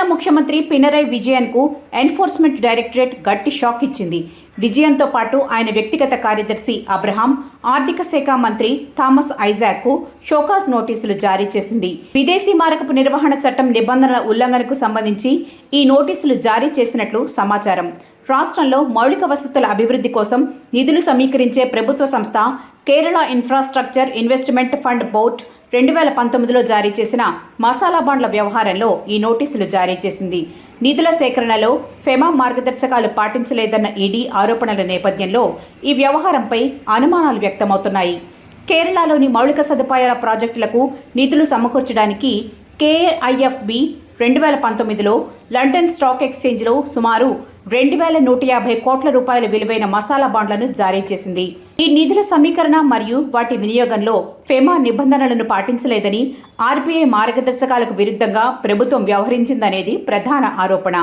కేరళ ముఖ్యమంత్రి పినరై విజయన్కు enforcement directorate గట్టి షాక్ ఇచ్చింది. విజయంతో పాటు ఆయన వ్యక్తిగత కార్యదర్శి అబ్రహాం ఆర్థిక శాఖ మంత్రి థామస్ ఐజాక్కు షోకాజ్ నోటీసులు జారీ చేసింది. విదేశీ మారకపు నిర్వహణ చట్టం నిబంధనల ఉల్లంఘనకు సంబంధించి ఈ నోటీసులు జారీ చేసినట్లు సమాచారం. రాష్ట్రంలో మౌలిక వసతుల అభివృద్ధి కోసం నిధులు సమీకరించే ప్రభుత్వ సంస్థ Kerala infrastructure investment fund board రెండు వేల పంతొమ్మిదిలో జారీ చేసిన మసాలా బాండ్ల వ్యవహారంలో ఈ నోటీసులు జారీ చేసింది. నిధుల సేకరణలో ఫెమా మార్గదర్శకాలు పాటించలేదన్న ఈడీ ఆరోపణల నేపథ్యంలో ఈ వ్యవహారంపై అనుమానాలు వ్యక్తమవుతున్నాయి. కేరళలోని మౌలిక సదుపాయాల ప్రాజెక్టులకు నిధులు సమకూర్చడానికి కేఐఎఫ్బి రెండు వేల పంతొమ్మిదిలో లండన్ స్టాక్ ఎక్స్చేంజ్లో సుమారు రెండు వేల నూట యాభై కోట్ల రూపాయల విలువైన మసాలా బాండ్లను జారీ చేసింది. ఈ నిధుల సమీకరణ మరియు వాటి వినియోగంలో ఫెమా నిబంధనలను పాటించలేదని ఆర్బీఐ మార్గదర్శకాలకు విరుద్ధంగా ప్రభుత్వం వ్యవహరించిందనేది ప్రధాన ఆరోపణ.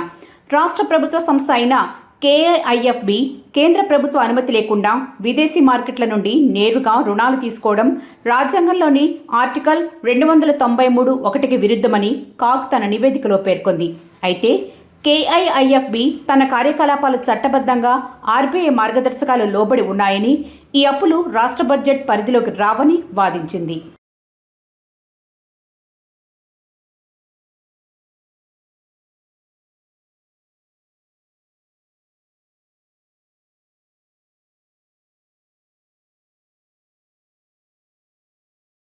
రాష్ట్ర ప్రభుత్వ సంస్థ అయిన కేఐఎఫ్బి కేంద్ర ప్రభుత్వ అనుమతి లేకుండా విదేశీ మార్కెట్ల నుండి నేరుగా రుణాలు తీసుకోవడం రాజ్యాంగంలోని ఆర్టికల్ రెండు వందల తొంభై మూడు ఒకటికి విరుద్ధమని కాగ్ తన నివేదికలో పేర్కొంది. అయితే కేఐఐఎఫ్బి తన కార్యకలాపాలు చట్టబద్ధంగా ఆర్బీఐ మార్గదర్శకాలు లోబడి ఉన్నాయని ఈ అప్పులు రాష్ట్ర బడ్జెట్ పరిధిలోకి రావని వాదించింది.